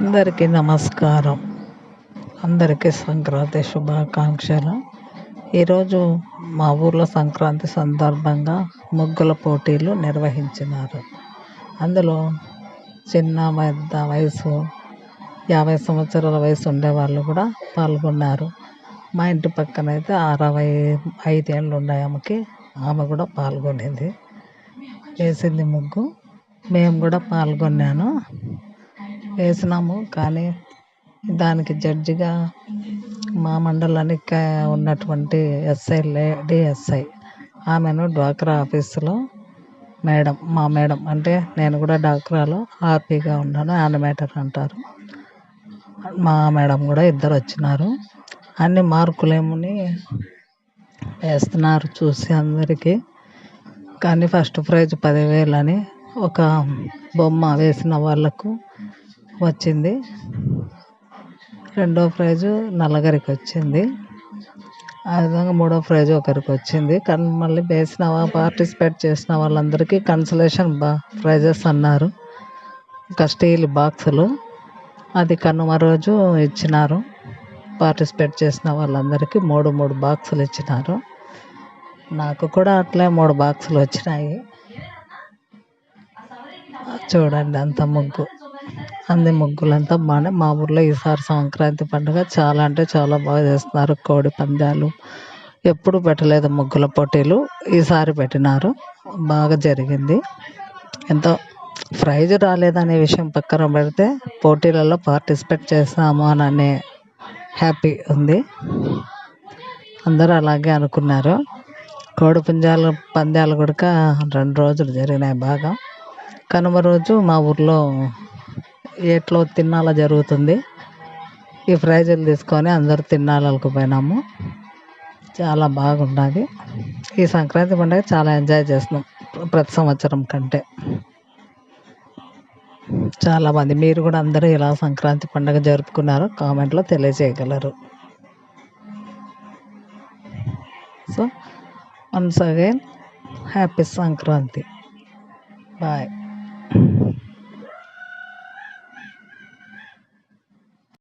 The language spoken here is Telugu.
అందరికీ నమస్కారం. అందరికీ సంక్రాంతి శుభాకాంక్షలు. ఈరోజు మా ఊర్లో సంక్రాంతి సందర్భంగా ముగ్గుల పోటీలు నిర్వహించినారు. అందులో చిన్న పెద్ద వయసు యాభై సంవత్సరాల వయసు ఉండే వాళ్ళు కూడా పాల్గొన్నారు. మా ఇంటి పక్కన అయితే అరవై ఐదేళ్ళు ఉన్నాయి ఆమెకి ఆమె కూడా పాల్గొనింది. వేసింది ముగ్గు. మేము కూడా పాల్గొన్నాను. వేసినాము కానీ దానికి జడ్జిగా మా మండలానికి ఉన్నటువంటి ఎస్ఐ లేడీ ఎస్ఐ ఆమెను డ్వాక్రా ఆఫీసులో మేడం మా మేడం అంటే నేను కూడా డ్వాక్రాలో ఆర్పీగా ఉన్నాను యానిమేటర్ అంటారు. మా మేడం కూడా ఇద్దరు వచ్చినారు. అన్ని మార్కులేముని వేస్తున్నారు చూసి అందరికీ. కానీ ఫస్ట్ ప్రైజ్ పదివేలు అని ఒక బొమ్మ వేసిన వాళ్ళకు వచ్చింది. రెండో ప్రైజు నలుగురికి వచ్చింది. ఆ విధంగా మూడో ప్రైజ్ ఒకరికి వచ్చింది. కానీ మళ్ళీ వేసిన పార్టిసిపేట్ చేసిన వాళ్ళందరికీ కన్సలేషన్ బా ప్రైజెస్ అన్నారు. ఒక స్టీల్ బాక్సులు. అది కనుమ రోజు ఇచ్చినారు. పార్టిసిపేట్ చేసిన వాళ్ళందరికీ మూడు మూడు బాక్సులు ఇచ్చినారు. నాకు కూడా అట్లే మూడు బాక్సులు వచ్చినాయి. చూడండి అంత ముగ్గు. అంది ముగ్గులంతా. బాగానే మా ఊర్లో ఈసారి సంక్రాంతి పండుగ చాలా అంటే చాలా బాగా చేస్తున్నారు. కోడి పందాలు ఎప్పుడు పెట్టలేదు ముగ్గుల పోటీలు. ఈసారి పెట్టినారు. బాగా జరిగింది. ఎంతో ప్రైజ్ రాలేదనే విషయం పక్కన పెడితే పోటీలలో పార్టిసిపేట్ చేస్తాము అని అనే హ్యాపీ ఉంది. అందరూ అలాగే అనుకున్నారు. కోడి పుంజాలు పందాలు కూడా రెండు రోజులు జరిగినాయి బాగా. కనుమ రోజు మా ఊర్లో ఎట్లో తిన్నాల జరుగుతుంది. ఈ ప్రైజులు తీసుకొని అందరూ తిన్నాలకు పోయినాము చాలా బాగున్నది ఈ సంక్రాంతి పండుగ చాలా ఎంజాయ్ చేస్తున్నాం ప్రతి సంవత్సరం కంటే. చాలామంది మీరు కూడా అందరూ ఇలా సంక్రాంతి పండుగ జరుపుకున్నారో కామెంట్లో తెలియజేయగలరు. So once again happy Sankranti. Bye